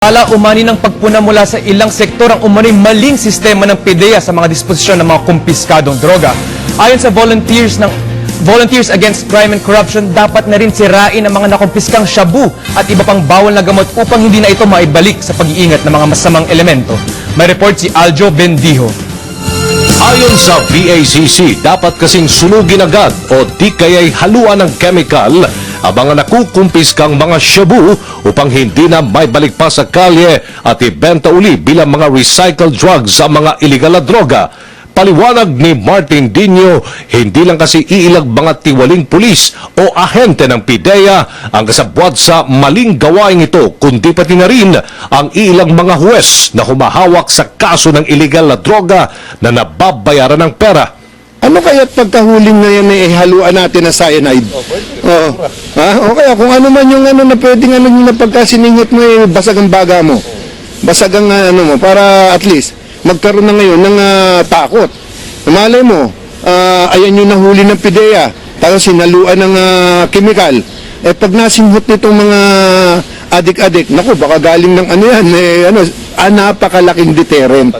Ala umani ng pagpuna mula sa ilang sektor ang umani maling sistema ng PDEA sa mga disposisyon ng mga kumpiskadong droga. Ayon sa volunteers ng Volunteers Against Crime and Corruption, dapat na rin sirain ang mga nakumpiskang shabu at iba pang bawal na gamot upang hindi na ito maibalik sa pag-iingat ng mga masamang elemento. May report si Aljo Bendijo. Ayon sa VACC, dapat kasing sunugin agad o di kaya'y haluan ng chemical ang mga nakukumpiskang mga shabu upang hindi na may balik pa sa kalye at ibenta uli bilang mga recycled drugs ang mga iligal na droga. Paliwanag ni Martin Dino, hindi lang kasi iilag mga tiwaling pulis o ahente ng PIDEA ang kasabwat sa maling gawain ito, kundi pati na rin ang ilang mga huwes na humahawak sa kaso ng illegal na droga na nababayaran ng pera. Ano kaya pagkahuling na yan ay haluan natin na cyanide? Oo. Ha? O kaya kung ano man yung ano na pwedeng ano yung napagkasiningot mo eh, basag ang baga mo. Basag ang ah, ano mo para at least magkaroon na ngayon ng ah, takot. Malay mo, ah, ayan yung nahuli ng PIDEA, tapos sinaluan ng ah, chemical. Eh pag nasinghot nitong mga adik-adik, naku, baka galing ng ano yan, eh, ano, ah, napakalaking deterrent.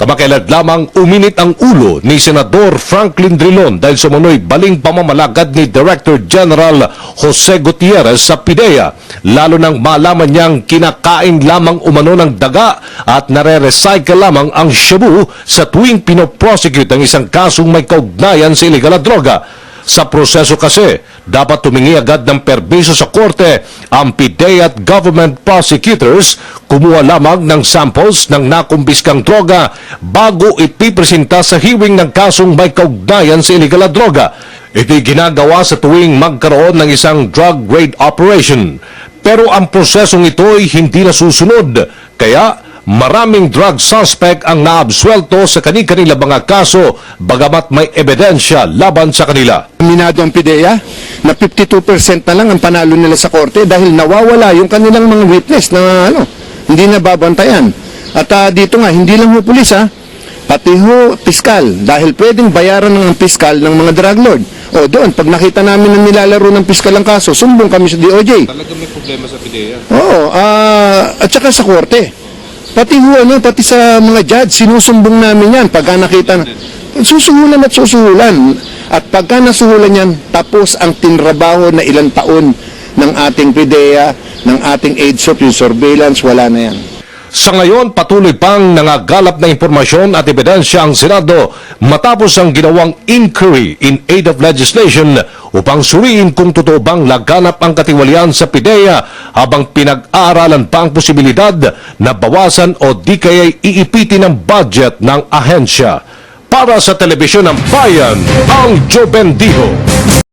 Kamakailan lamang uminit ang ulo ni Senador Franklin Drilon dahil sumunoy baling pamamalagad ni Director General Jose Gutierrez sa PIDEA, lalo nang malaman niyang kinakain lamang umano ng daga at nare-recycle lamang ang shabu sa tuwing pinoprosecute ang isang kasong may kaugnayan sa illegal na droga. Sa proseso kasi, dapat tumingi agad ng permiso sa korte ang PIDEA at government prosecutors kumuha lamang ng samples ng nakumbiskang droga bago ipipresenta sa hearing ng kasong may kaugnayan sa illegal na droga. Ito'y ginagawa sa tuwing magkaroon ng isang drug raid operation. Pero ang prosesong ito'y hindi nasusunod, kaya maraming drug suspect ang naabswelto sa kani-kanila mga kaso bagamat may ebidensya laban sa kanila. Minado ang PIDEA na 52% na lang ang panalo nila sa korte dahil nawawala yung kanilang mga witness na ano, hindi na babantayan. At ah, dito nga, hindi lang ho pulis ha, pati ho piskal dahil pwedeng bayaran ng piskal ng mga drug lord. O doon, pag nakita namin na nilalaro ng piskal ang kaso, sumbong kami sa DOJ. Talaga may problema sa PIDEA. Oo, ah, at saka sa korte. Pati ho, ano, pati sa mga judge, sinusumbong namin yan pagka nakita na. Susuhulan at susuhulan. At pagka nasuhulan yan, tapos ang tinrabaho na ilang taon ng ating PIDEA, ng ating AIDSOP, yung surveillance, wala na yan. Sa ngayon, patuloy pang nangagalap na impormasyon at ebidensya ang Senado matapos ang ginawang inquiry in aid of legislation upang suriin kung totoo bang laganap ang katiwalian sa PIDEA habang pinag-aaralan pa ang posibilidad na bawasan o di kaya'y iipitin ang budget ng ahensya. Para sa Telebisyon ng Bayan, ang Joe Bendijo.